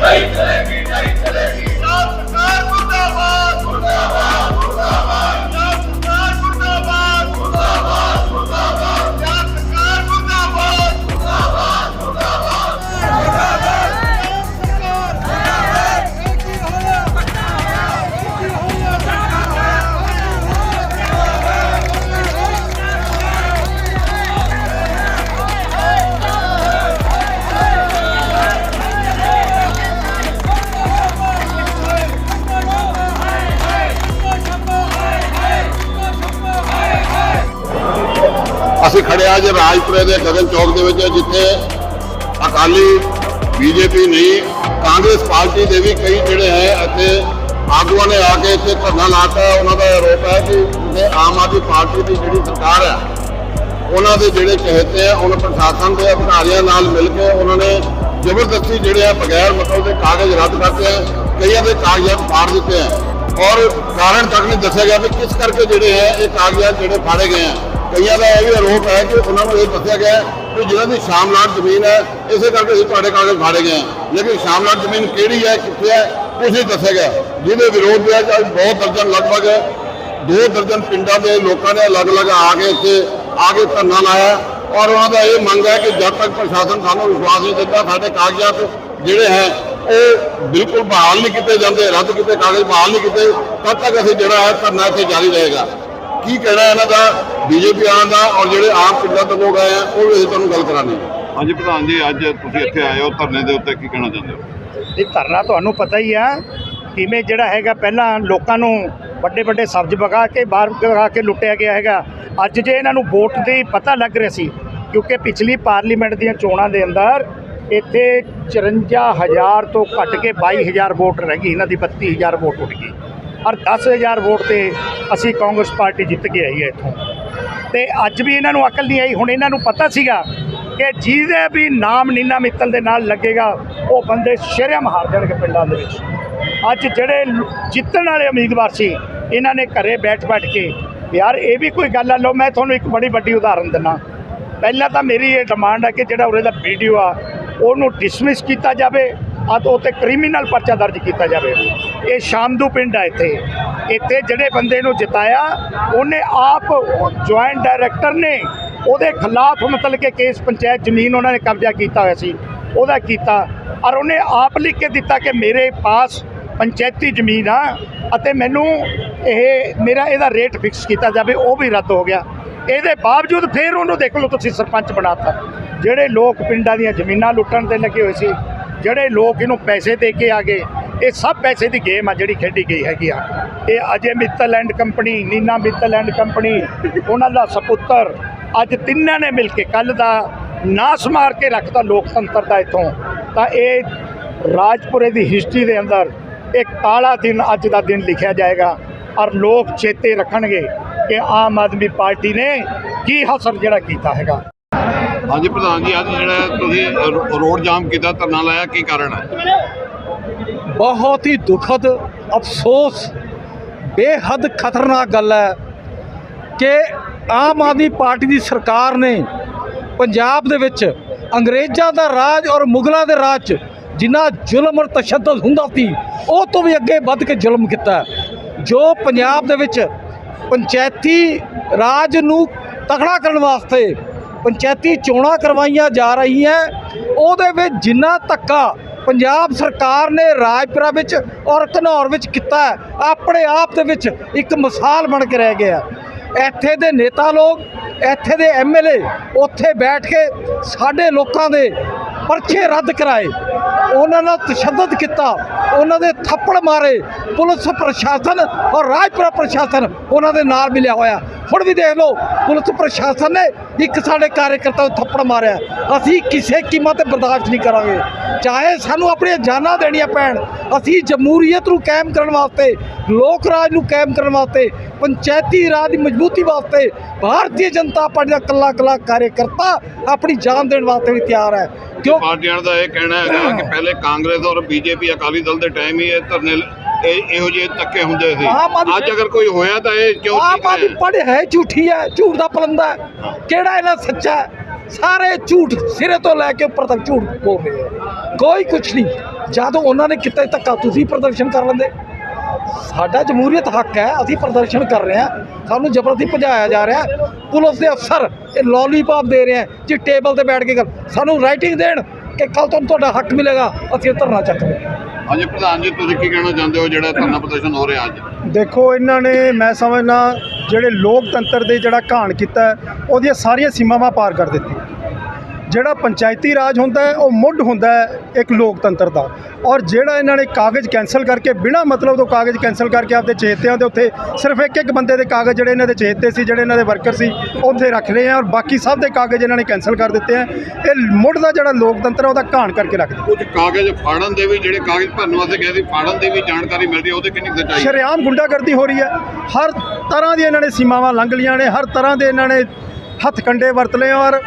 ਨਹੀਂ ਚਲੇਗੀ ਨਹੀਂ ਚਲੇਗੀ ਸਰਕਾਰ ਮੁਰਦਾਬਾਦ ਮੁਰਦਾਬਾਦ ਅੱਜ ਰਾਜਪੁਰੇ ਦੇ ਗਗਨ ਚੌਕ ਦੇ ਵਿੱਚ, ਜਿੱਥੇ ਅਕਾਲੀ ਬੀਜੇਪੀ ਨਹੀਂ, ਕਾਂਗਰਸ ਪਾਰਟੀ ਦੇ ਵੀ ਕਈ ਜਿਹੜੇ ਹੈ ਅਤੇ ਆਗੂਆਂ ਨੇ ਆ ਕੇ ਇੱਥੇ ਧਰਨਾ ਲਾਤਾ। ਉਹਨਾਂ ਦਾ ਆਰੋਪ ਹੈ ਕਿ ਇਹ ਆਮ ਆਦਮੀ ਪਾਰਟੀ ਦੀ ਜਿਹੜੀ ਸਰਕਾਰ ਹੈ, ਉਹਨਾਂ ਦੇ ਜਿਹੜੇ ਚਹੇਤੇ ਆ, ਉਹਨਾਂ ਪ੍ਰਸ਼ਾਸਨ ਦੇ ਅਧਿਕਾਰੀਆਂ ਨਾਲ ਮਿਲ ਕੇ ਉਹਨਾਂ ਨੇ ਜ਼ਬਰਦਸਤੀ ਜਿਹੜੇ ਆ, ਬਗੈਰ ਮਤਲਬ ਦੇ ਕਾਗਜ਼ ਰੱਦ ਕਰਤੇ ਆ, ਕਈਆਂ ਦੇ ਕਾਗਜ਼ਾਤ ਫਾੜ ਦਿੱਤੇ ਆ। ਔਰ ਕਾਰਨ ਤੱਕ ਨਹੀਂ ਦੱਸਿਆ ਗਿਆ ਵੀ ਕਿਸ ਕਰਕੇ ਜਿਹੜੇ ਹੈ, ਇਹ ਕਾਗਜ਼ਾਤ ਜਿਹੜੇ ਫਾੜੇ ਗਏ ਆ। ਕਈਆਂ ਦਾ ਇਹ ਵੀ ਆਰੋਪ ਹੈ ਕਿ ਉਹਨਾਂ ਨੂੰ ਇਹ ਦੱਸਿਆ ਗਿਆ ਕਿ ਜਿਹਨਾਂ ਦੀ ਸ਼ਾਮਲਾਟ ਜ਼ਮੀਨ ਹੈ, ਇਸੇ ਕਰਕੇ ਅਸੀਂ ਤੁਹਾਡੇ ਕਾਗਜ਼ ਫਾੜੇ ਗਏ ਆ ਲੇਕਿਨ ਸ਼ਾਮਲਾਟ ਜ਼ਮੀਨ ਕਿਹੜੀ ਹੈ, ਕਿੱਥੇ ਹੈ ਕੁਝ ਨਹੀਂ ਦੱਸਿਆ ਗਿਆ। ਜਿਹਦੇ ਵਿਰੋਧ ਦੇ ਅੱਜ ਬਹੁਤ ਦਰਜਨ ਲਗਭਗ ਦੋ ਦਰਜਨ ਪਿੰਡਾਂ ਦੇ ਲੋਕਾਂ ਨੇ ਅਲੱਗ-ਅਲੱਗ ਆ ਕੇ ਇੱਥੇ ਆ ਕੇ ਧਰਨਾ ਲਾਇਆ। ਔਰ ਉਹਨਾਂ ਦਾ ਇਹ ਮੰਗ ਹੈ ਕਿ ਜਦ ਤੱਕ ਪ੍ਰਸ਼ਾਸਨ ਸਾਨੂੰ ਵਿਸ਼ਵਾਸ ਨਹੀਂ ਦਿੰਦਾ, ਸਾਡੇ ਕਾਗਜ਼ਾਤ ਜਿਹੜੇ ਹੈ, ਉਹ ਬਿਲਕੁਲ ਬਹਾਲ ਨਹੀਂ ਕੀਤੇ ਜਾਂਦੇ, ਰੱਦ ਕੀਤੇ ਕਾਗਜ਼ ਬਹਾਲ ਨਹੀਂ ਕੀਤੇ, ਤਦ ਤੱਕ ਅਸੀਂ ਜਿਹੜਾ ਹੈ ਧਰਨਾ ਇੱਥੇ ਜਾਰੀ ਰਹੇਗਾ। ਕੀ ਕਹਿਣਾ ਇਹਨਾਂ ਦਾ? ਬੀਜੇਪੀ ਆਉਣ ਦਾ ਔਰ ਜਿਹੜੇ ਆਮ ਪਿੰਡਾਂ ਤੋਂ ਲੋਕ ਆਏ ਆ ਉਹ ਵੀ ਤੁਹਾਨੂੰ ਗੱਲ ਕਰਾਣੀ ਹੈ। ਹਾਂਜੀ ਪ੍ਰਧਾਨ ਜੀ ਅੱਜ ਤੁਸੀਂ ਇੱਥੇ ਆਏ ਹੋ ਧਰਨੇ ਦੇ ਉੱਤੇ ਕੀ ਕਹਿਣਾ ਚਾਹੁੰਦੇ ਹੋ? ਇਹ ਧਰਨਾ ਤੁਹਾਨੂੰ ਪਤਾ ਹੀ ਆ ਕਿਵੇਂ ਜਿਹੜਾ ਹੈਗਾ ਪਹਿਲਾਂ ਲੋਕਾਂ ਨੂੰ ਵੱਡੇ ਵੱਡੇ ਸਬਜ਼ ਵਗਾ ਕੇ ਬਾਹਰ ਵਗਾ ਕੇ ਲੁੱਟਿਆ ਗਿਆ ਹੈਗਾ। ਅੱਜ ਜੇ ਇਹਨਾਂ ਨੂੰ ਵੋਟ ਦੀ ਪਤਾ ਲੱਗ ਰਿਹਾ ਸੀ ਕਿਉਂਕਿ ਪਿਛਲੀ ਪਾਰਲੀਮੈਂਟ ਦੀਆਂ ਚੋਣਾਂ ਦੇ ਅੰਦਰ ਇੱਥੇ 54000 ਤੋਂ ਘੱਟ ਕੇ 22000 ਵੋਟ ਰਹਿ ਗਈ ਇਹਨਾਂ ਦੀ 32000 ਵੋਟ ਉੱਡ ਗਈ। ਔਰ 10000 ਵੋਟ ਤੇ ਅਸੀਂ ਕਾਂਗਰਸ ਪਾਰਟੀ ਜਿੱਤ ਕੇ ਆਈ ਹੈ ਇੱਥੋਂ। ਤੇ ਅੱਜ ਵੀ ਇਹਨਾਂ ਨੂੰ ਅਕਲ ਨਹੀਂ ਆਈ। ਹੁਣ ਇਹਨਾਂ ਨੂੰ ਪਤਾ ਸੀਗਾ ਕਿ ਜਿਹਦੇ ਵੀ ਨਾਮ ਨੀਨਾ ਮਿੱਤਲ ਦੇ ਨਾਲ ਲੱਗੇਗਾ, ਉਹ ਬੰਦੇ ਸ਼ਰਮ ਹਾਰ ਜਾਣਗੇ ਪਿੰਡਾਂ ਦੇ ਵਿੱਚ। ਅੱਜ ਜਿਹੜੇ ਜਿੱਤਣ ਵਾਲੇ ਉਮੀਦਵਾਰ ਸੀ, ਇਹਨਾਂ ਨੇ ਘਰੇ ਬੈਠ ਬੈਠ ਕੇ, ਯਾਰ, ਇਹ ਵੀ ਕੋਈ ਗੱਲ ਆ, ਲਓ, ਮੈਂ ਤੁਹਾਨੂੰ ਇੱਕ ਬੜੀ ਵੱਡੀ ਉਦਾਹਰਨ ਦਿੰਦਾ ਪਹਿਲਾਂ ਤਾਂ ਮੇਰੀ ਇਹ ਡਿਮਾਂਡ ਹੈ ਕਿ ਜਿਹੜਾ ਉਰੇ ਦਾ ਵੀਡੀਓ ਆ, ਉਹਨੂੰ ਡਿਸਮਿਸ ਕੀਤਾ ਜਾਵੇ, ਅਤੇ, ਉਹ 'ਤੇ ਕ੍ਰਿਮੀਨਲ ਪਰਚਾ ਦਰਜ ਕੀਤਾ ਜਾਵੇ। ਇਹ ਸ਼ਾਮਦੂ ਪਿੰਡ ਆ ਇੱਥੇ। ਇੱਥੇ ਜਿਹੜੇ ਬੰਦੇ ਨੂੰ ਜਿਤਾਇਆ, ਉਹਨੇ ਆਪ ਜੁਆਇੰਟ ਡਾਇਰੈਕਟਰ ਨੇ, ਉਹਦੇ ਖਿਲਾਫ ਮਤਲਬ ਕਿ ਕੇਸ ਪੰਚਾਇਤ ਜ਼ਮੀਨ ਉਹਨਾਂ ਨੇ ਕਬਜ਼ਾ ਕੀਤਾ ਹੋਇਆ ਸੀ, ਉਹਦਾ ਕੀਤਾ। ਔਰ ਉਹਨੇ ਆਪ ਲਿਖ ਕੇ ਦਿੱਤਾ ਕਿ ਮੇਰੇ ਪਾਸ ਪੰਚਾਇਤੀ ਜ਼ਮੀਨ ਆ ਅਤੇ ਮੈਨੂੰ ਇਹ, ਮੇਰਾ ਇਹਦਾ ਰੇਟ ਫਿਕਸ ਕੀਤਾ ਜਾਵੇ, ਉਹ ਵੀ ਰੱਦ ਹੋ ਗਿਆ। ਇਹਦੇ ਬਾਵਜੂਦ ਫਿਰ ਉਹਨੂੰ ਦੇਖ ਲਓ ਤੁਸੀਂ ਸਰਪੰਚ ਬਣਾਤਾ। ਜਿਹੜੇ ਲੋਕ ਪਿੰਡਾਂ ਦੀਆਂ ਜ਼ਮੀਨਾਂ ਲੁੱਟਣ ਤੇ ਲੱਗੇ ਹੋਏ ਸੀ, ਜਿਹੜੇ ਲੋਕ ਇਹਨੂੰ ਪੈਸੇ ਦੇ ਕੇ ਆ ਗਏ ਇਹ ਸਭ ਪੈਸੇ ਦੀ ਗੇਮ ਆ ਜਿਹੜੀ ਖੇਡੀ ਗਈ ਹੈਗੀ ਆ। ਇਹ Ajay Mittal and company, Nina Mittal and company, ਉਹਨਾਂ ਦਾ ਸਪੁੱਤਰ, ਅੱਜ ਤਿੰਨਾਂ ਨੇ ਮਿਲ ਕੇ ਕੱਲ ਦਾ ਨਾਸ ਮਾਰ ਕੇ ਰੱਖਤਾ ਲੋਕਤੰਤਰ ਦਾ ਇੱਥੋਂ। ਤਾਂ ਇਹ ਰਾਜਪੁਰੇ ਦੀ ਹਿਸਟਰੀ ਦੇ ਅੰਦਰ ਇੱਕ ਕਾਲਾ ਦਿਨ ਅੱਜ ਦਾ ਦਿਨ ਲਿਖਿਆ ਜਾਏਗਾ ਔਰ ਲੋਕ ਚੇਤੇ ਰੱਖਣਗੇ ਕਿ ਆਮ ਆਦਮੀ ਪਾਰਟੀ ਨੇ ਕੀ ਹਸਰ ਜਿਹੜਾ ਕੀਤਾ ਹੈਗਾ। ਹਾਂਜੀ ਪ੍ਰਧਾਨ ਜੀ, ਅੱਜ ਜਿਹੜਾ ਤੁਸੀਂ ਰੋਡ ਜਾਮ ਕੀਤਾ, ਧਰਨਾ ਲਾਇਆ, ਕੀ ਕਾਰਨ ਹੈ? ਬਹੁਤ ਹੀ ਦੁਖਦ, ਅਫਸੋਸ, ਬੇਹੱਦ ਖਤਰਨਾਕ ਗੱਲ ਹੈ ਕਿ ਆਮ ਆਦਮੀ ਪਾਰਟੀ ਦੀ ਸਰਕਾਰ ਨੇ ਪੰਜਾਬ ਦੇ ਵਿੱਚ ਅੰਗਰੇਜ਼ਾਂ ਦਾ ਰਾਜ ਔਰ ਮੁਗਲਾਂ ਦੇ ਰਾਜ 'ਚ ਜਿੰਨਾ ਜ਼ੁਲਮ ਔਰ ਤਸ਼ੱਦਦ ਹੁੰਦਾ ਸੀ, ਉਹ ਤੋਂ ਵੀ ਅੱਗੇ ਵੱਧ ਕੇ ਜ਼ੁਲਮ ਕੀਤਾ ਜੋ ਪੰਜਾਬ ਦੇ ਵਿੱਚ ਪੰਚਾਇਤੀ ਰਾਜ ਨੂੰ ਤਕੜਾ ਕਰਨ ਵਾਸਤੇ ਪੰਚਾਇਤੀ ਚੋਣਾਂ ਕਰਵਾਈਆਂ ਜਾ ਰਹੀਆਂ, ਉਹਦੇ ਵਿੱਚ ਜਿੰਨਾ ਧੱਕਾ ਪੰਜਾਬ ਸਰਕਾਰ ਨੇ ਰਾਜਪੁਰਾ ਵਿੱਚ ਔਰ ਘਨੌਰ ਵਿੱਚ ਕੀਤਾ ਆਪਣੇ ਆਪ ਦੇ ਵਿੱਚ ਇੱਕ ਮਿਸਾਲ ਬਣ ਕੇ ਰਹਿ ਗਿਆ ਇੱਥੇ ਦੇ ਨੇਤਾ ਲੋਕ, ਇੱਥੇ ਦੇ ਐਮਐਲਏ ਉੱਥੇ ਬੈਠ ਕੇ ਸਾਡੇ ਲੋਕਾਂ ਦੇ ਪਰਚੇ ਰੱਦ ਕਰਾਏ। ਉਹਨਾਂ ਨਾਲ ਤਸ਼ੱਦਦ ਕੀਤਾ, ਉਹਨਾਂ ਦੇ ਥੱਪੜ ਮਾਰੇ। ਪੁਲਿਸ ਪ੍ਰਸ਼ਾਸਨ ਔਰ ਰਾਜਪੁਰਾ ਪ੍ਰਸ਼ਾਸਨ ਉਹਨਾਂ ਦੇ ਨਾਲ ਮਿਲਿਆ ਹੋਇਆ। ਹੁਣ ਵੀ ਦੇਖ ਲਓ, ਪੁਲਿਸ ਪ੍ਰਸ਼ਾਸਨ ਨੇ ਇੱਕ ਸਾਡੇ ਕਾਰਜਕਰਤਾ ਨੂੰ ਥੱਪੜ ਮਾਰਿਆ। ਅਸੀਂ ਕਿਸੇ ਕੀਮਤ ਤੇ ਬਰਦਾਸ਼ਤ ਨਹੀਂ ਕਰਾਂਗੇ। ਚਾਹੇ ਸਾਨੂੰ ਆਪਣੀਆਂ ਜਾਨਾਂ ਦੇਣੀਆਂ ਪੈਣ, ਅਸੀਂ ਜਮਹੂਰੀਅਤ ਨੂੰ ਕਾਇਮ ਕਰਨ ਵਾਸਤੇ, ਲੋਕ ਰਾਜ ਨੂੰ ਕਾਇਮ ਕਰਨ ਵਾਸਤੇ, ਪੰਚਾਇਤੀ ਰਾਜ ਦੀ ਮਜ਼ਬੂਤੀ ਵਾਸਤੇ ਭਾਰਤੀ ਜਨਤਾ ਪਾਰਟੀ ਦਾ ਕੱਲਾ ਕੱਲਾ ਕਾਰਜਕਰਤਾ ਆਪਣੀ ਜਾਨ ਦੇਣ ਵਾਸਤੇ ਵੀ ਤਿਆਰ ਹੈ। ਕਿਉਂ? ਪਾਰਟੀਆਂ ਦਾ ਇਹ ਕਹਿਣਾ ਹੈਗਾ ਕਿ ਪਹਿਲੇ ਕਾਂਗਰਸ ਔਰ ਬੀਜੇਪੀ ਅਕਾਲੀ ਦਲ ਦੇ ਟਾਈਮ ਹੀ ਇਹ ਧਰਨੇ ਇਹ ਇਹੋ ਜਿਹੇ ਧੱਕੇ ਹੁੰਦੇ ਸੀ। ਆਮ ਆਦਮੀ- ਅੱਜ ਅਗਰ ਕੋਈ ਹੋਇਆ ਤਾਂ ਇਹ ਕਿਉਂ ਆਪ ਠੀਕ ਆਦਮੀ ਹੈ? ਪੜ੍ਹ ਹੈ ਝੂਠੀ ਹੈ ਝੂਠ ਦਾ ਪਲੰਦਾ ਹੈ। ਕਿਹੜਾ ਇਹਨਾਂ ਸੱਚਾ ਹੈ? ਸਾਰੇ ਝੂਠ ਸਿਰੇ ਤੋਂ ਲੈ ਕੇ ਉੱਪਰ ਤੱਕ ਝੂਠ ਬੋਲ ਰਹੇ ਹੈ। ਕੋਈ ਕੁਛ ਨਹੀਂ। ਜਦੋਂ ਉਹਨਾਂ ਨੇ ਕੀਤਾ ਧੱਕਾ ਤੁਸੀਂ ਪ੍ਰਦਰਸ਼ਨ ਕਰ ਲੈਂਦੇ। ਸਾਡਾ ਜਮਹੂਰੀਅਤ ਹੱਕ ਹੈ ਅਸੀਂ ਪ੍ਰਦਰਸ਼ਨ ਕਰ ਰਹੇ ਹਾਂ। ਸਾਨੂੰ ਜ਼ਬਰਦਸਤੀ ਭਜਾਇਆ ਜਾ ਰਿਹਾ ਹੈ। ਪੁਲਿਸ ਦੇ ਅਫਸਰ ਇਹ ਲੋਲੀਪੌਪ ਦੇ ਰਹੇ ਹੈ ਜੀ ਟੇਬਲ ਤੇ ਬੈਠ ਕੇ ਗੱਲ। ਸਾਨੂੰ ਰਾਈਟਿੰਗ ਦੇਣ ਕਿ ਕੱਲ ਤੁਹਾਨੂੰ ਤੁਹਾਡਾ ਹੱਕ ਮਿਲੇਗਾ ਅਸੀਂ ਇਹ ਧਰਨਾ ਚੱਕਾਂਗੇ ਹਾਂਜੀ, ਪ੍ਰਧਾਨ ਜੀ, ਤੁਸੀਂ ਕੀ ਕਹਿਣਾ ਚਾਹੁੰਦੇ ਹੋ ਜਿਹੜਾ ਧਰਨਾ ਪ੍ਰਦਰਸ਼ਨ ਹੋ ਰਿਹਾ ਅੱਜ? ਦੇਖੋ, ਇਹਨਾਂ ਨੇ, ਮੈਂ ਸਮਝਣਾ ਜਿਹੜੇ ਲੋਕਤੰਤਰ ਦੇ ਜਿਹੜਾ ਘਾਣ ਕੀਤਾ ਉਹਦੀਆਂ ਸਾਰੀਆਂ ਸੀਮਾਵਾਂ ਪਾਰ ਕਰ ਦਿੱਤੀ ਜਿਹੜਾ ਪੰਚਾਇਤੀ ਰਾਜ ਹੁੰਦਾ ਹੈ ਉਹ ਮੁੱਢ ਹੁੰਦਾ ਹੈ ਇੱਕ ਲੋਕਤੰਤਰ ਦਾ। ਔਰ ਜਿਹੜਾ ਇਹਨਾਂ ਨੇ ਕਾਗਜ਼ ਕੈਨਸਲ ਕਰਕੇ ਬਿਨਾਂ ਮਤਲਬ ਤੋਂ ਕਾਗਜ਼ ਕੈਨਸਲ ਕਰਕੇ ਆਪਦੇ ਚਹੇਤਿਆਂ ਦੇ ਉੱਤੇ ਸਿਰਫ ਇੱਕ ਇੱਕ ਬੰਦੇ ਦੇ ਕਾਗਜ਼ ਜਿਹੜੇ ਇਹਨਾਂ ਦੇ ਚਹੇਤੇ ਸੀ ਜਿਹੜੇ ਇਹਨਾਂ ਦੇ ਵਰਕਰ ਸੀ ਉੱਥੇ ਰੱਖ ਲਏ ਆ ਔਰ ਬਾਕੀ ਸਭ ਦੇ ਕਾਗਜ਼ ਇਹਨਾਂ ਨੇ ਕੈਨਸਲ ਕਰ ਦਿੱਤੇ ਆ। ਇਹ ਮੁੱਢ ਦਾ ਜਿਹੜਾ ਲੋਕਤੰਤਰ ਹੈ ਉਹਦਾ ਘਾਣ ਕਰਕੇ ਰੱਖ ਦਿੱਤਾ। ਕੁਝ ਕਾਗਜ਼ ਫਾੜਨ ਦੇ ਵੀ ਜਿਹੜੇ ਕਾਗਜ਼ ਭਰਨ ਵਾਸਤੇ ਗਏ ਸੀ ਫਾੜਨ ਦੀ ਵੀ ਜਾਣਕਾਰੀ ਮਿਲ ਰਹੀ ਹੈ ਉਹਦੇ ਕਿੰਨੀ ਸੱਚਾਈ ਸ਼ਰੇਆਮ ਗੁੰਡਾਗਰਦੀ ਹੋ ਰਹੀ ਹੈ। ਹਰ ਤਰ੍ਹਾਂ ਦੀ ਇਹਨਾਂ ਨੇ ਸੀਮਾਵਾਂ ਲੰਘ ਲੀਆਂ ਨੇ ਹਰ ਤਰ੍ਹਾਂ ਦੇ ਇਹਨਾਂ ਨੇ ਹੱਥ ਕੰਡੇ ਵਰਤ ਲਏ ਔਰ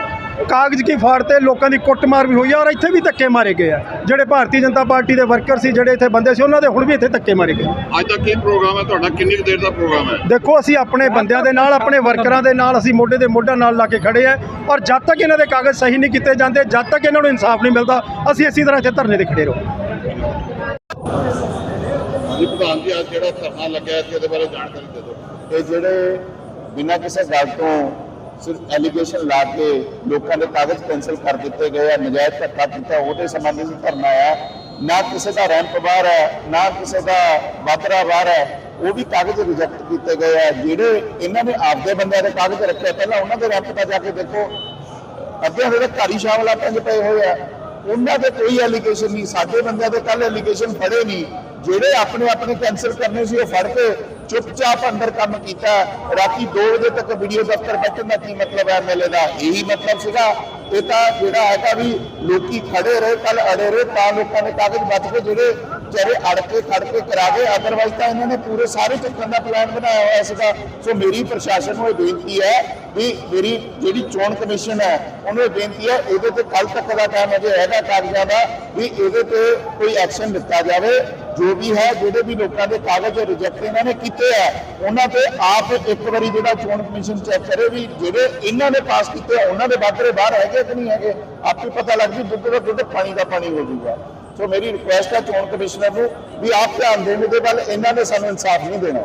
ਕਾਗਜ਼ ਕੀ ਫਾੜਤੇ ਲੋਕਾਂ ਦੀ ਕੁੱਟਮਾਰ ਵੀ ਹੋਈ ਹੈ ਔਰ ਇੱਥੇ ਵੀ ਧੱਕੇ ਮਾਰੇ ਗਏ ਆ। ਜਿਹੜੇ ਭਾਰਤੀ ਜਨਤਾ ਪਾਰਟੀ ਦੇ ਵਰਕਰ ਸੀ ਜਿਹੜੇ ਇੱਥੇ ਬੰਦੇ ਸੀ ਉਹਨਾਂ ਦੇ ਹੁਣ ਵੀ ਇੱਥੇ ਧੱਕੇ ਮਾਰੇ ਗਏ। ਅੱਜ ਦਾ ਕੀ ਪ੍ਰੋਗਰਾਮ ਹੈ? ਤੁਹਾਡਾ ਕਿੰਨੀ ਕੁ ਦੇਰ ਦਾ ਪ੍ਰੋਗਰਾਮ ਹੈ? ਦੇਖੋ ਅਸੀਂ ਆਪਣੇ ਬੰਦਿਆਂ ਦੇ ਨਾਲ ਆਪਣੇ ਵਰਕਰਾਂ ਦੇ ਨਾਲ ਅਸੀਂ ਮੋਢੇ ਦੇ ਮੋਢਾ ਨਾਲ ਲਾ ਕੇ ਖੜੇ ਆ। ਔਰ ਜਦ ਤੱਕ ਇਹਨਾਂ ਦੇ ਕਾਗਜ਼ ਸਹੀ ਨਹੀਂ ਕੀਤੇ ਜਾਂਦੇ ਜਦ ਤੱਕ ਇਹਨਾਂ ਨੂੰ ਇਨਸਾਫ ਨਹੀਂ ਮਿਲਦਾ ਅਸੀਂ ਇਸੇ ਤਰ੍ਹਾਂ ਇੱਥੇ ਧਰਨੇ ਤੇ ਖੜੇ ਰਹੋ। ਜੀ ਪ੍ਰਧਾਨ ਜੀ ਅੱਜ ਜਿਹੜਾ ਧਰਨਾ ਲੱਗਿਆ ਸੀ ਉਹਦੇ ਬਾਰੇ ਜਾਣਕਾਰੀ ਦੇ ਦਿਓ। ਇਹ ਜਿਹੜੇ ਬਿਨਾਂ ਕਿਸੇ ਗੱਲ ਤੋਂ ਸਿਰਫ ਐਲੀਗੇਸ਼ਨ ਲਾ ਕੇ ਲੋਕਾਂ ਦੇ ਕਾਗਜ਼ ਕੈਨਸਲ ਕਰ ਦਿੱਤੇ ਗਏ ਆ, ਨਜਾਇਜ਼ ਧੱਕਾ ਕੀਤਾ, ਉਹਦੇ ਸੰਬੰਧੀ ਵਿੱਚ ਧਰਨਾ ਆ ਨਾ ਕਿਸੇ ਦਾ ਰੈਂਪ ਬਾਹਰ ਹੈ, ਨਾ ਕਿਸੇ ਦਾ ਬਾਤਰਾ ਬਾਹਰ ਹੈ, ਉਹ ਵੀ ਕਾਗਜ਼ ਰਿਜੈਕਟ ਕੀਤੇ ਗਏ ਆ। ਜਿਹੜੇ ਇਹਨਾਂ ਨੇ ਆਪਦੇ ਬੰਦਿਆਂ ਦੇ ਕਾਗਜ਼ ਰੱਖੇ ਪਹਿਲਾਂ ਉਹਨਾਂ ਦੇ ਰੈਂਪ ਤੇ ਜਾ ਕੇ ਦੇਖੋ ਅੱਧਿਆਂ ਜਿਹੜੇ ਘਾਰੀ ਸ਼ਾਮਲਾ ਪੰਜ ਪਏ ਹੋਏ ਆ। ਉਹਨਾਂ ਦੇ ਕੋਈ ਐਲੀਗੇਸ਼ਨ ਨਹੀਂ, ਸਾਡੇ ਬੰਦਿਆਂ ਦੇ ਕੱਲ ਐਲੀਗੇਸ਼ਨ ਫੜੇ ਨਹੀਂ। ਜਿਹੜੇ ਆਪਣੇ ਆਪਣੇ ਕੈਨਸਲ ਕਰਨੇ ਸੀ, ਉਹ ਫੜ ਕੇ ਚੁੱਪਚਾਪ ਅੰਦਰ ਕੰਮ ਕੀਤਾ। ਰਾਤੀ 2 ਵਜੇ ਤੱਕ ਵੀਡੀਓ ਦਫ਼ਤਰ ਬੈਠਣ ਦਾ ਕੀ ਮਤਲਬ ਹੈ ਐਮਐਲਏ ਦਾ? ਇਹੀ ਮਤਲਬ ਸੀਗਾ। ਇਹ ਤਾਂ ਜਿਹੜਾ ਹੈਗਾ ਵੀ ਲੋਕੀ ਖੜੇ ਰਹੇ ਕੱਲ ਅੜੇ ਰਹੇ, ਤਾਂ ਲੋਕਾਂ ਦੇ ਕਾਗਜ਼ ਬਚ ਗਏ ਜਿਹੜੇ ਜਿਹੜੇ ਅੜ ਕੇ ਖੜ ਕੇ ਕਰਾ ਗਏ। ਅਦਰਵਾਈਜ਼ ਤਾਂ ਇਹਨਾਂ ਨੇ ਪੂਰੇ ਸਾਰੇ ਚੱਕਣ ਦਾ ਪਲਾਨ ਬਣਾਇਆ ਹੋਇਆ ਸੀਗਾ। ਸੋ ਮੇਰੀ ਪ੍ਰਸ਼ਾਸਨ ਨੂੰ ਇਹ ਬੇਨਤੀ ਹੈ ਵੀ ਮੇਰੀ ਜਿਹੜੀ ਚੋਣ ਕਮਿਸ਼ਨ ਹੈ, ਉਹਨੂੰ ਇਹ ਬੇਨਤੀ ਹੈ, ਇਹਦੇ ਤੇ ਕੱਲ ਤੱਕ ਦਾ ਟਾਈਮ ਅਜੇ ਹੈਗਾ ਕਾਗਜ਼ਾਂ ਦਾ, ਵੀ ਇਹਦੇ ਤੇ ਕੋਈ ਐਕਸ਼ਨ ਲਿੱਤਾ ਜਾਵੇ। ਜੋ ਵੀ ਹੈ, ਜਿਹੜੇ ਵੀ ਲੋਕਾਂ ਦੇ ਕਾਗਜ਼ ਰਿਜੈਕਟ ਇਹਨਾਂ ਨੇ ਕੀਤੇ ਆ, ਉਹਨਾਂ ਤੇ ਆਪ ਇੱਕ ਵਾਰੀ ਜਿਹੜਾ ਚੋਣ ਕਮਿਸ਼ਨ ਚੈੱਕ ਕਰੇ ਵੀ ਜਿਹੜੇ ਇਹਨਾਂ ਨੇ ਪਾਸ ਕੀਤੇ ਆ, ਉਹਨਾਂ ਦੇ ਬਾਦਰੇ ਬਾਹਰ ਹੈਗੇ ਕਿ ਨਹੀਂ ਹੈਗੇ, ਆਪੇ ਪਤਾ ਲੱਗ ਜੂ, ਦੁੱਧ ਦਾ ਦੁੱਧ, ਪਾਣੀ ਦਾ ਪਾਣੀ ਹੋ ਜਾਊਗਾ ਸੋ ਮੇਰੀ ਰਿਕੁਐਸਟ ਹੈ ਚੋਣ ਕਮਿਸ਼ਨਰ ਨੂੰ ਵੀ ਆਪ ਧਿਆਨ ਦੇਣ ਦੇ ਵੱਲ, ਇਹਨਾਂ ਨੇ ਸਾਨੂੰ ਇਨਸਾਫ ਨਹੀਂ ਦੇਣਾ।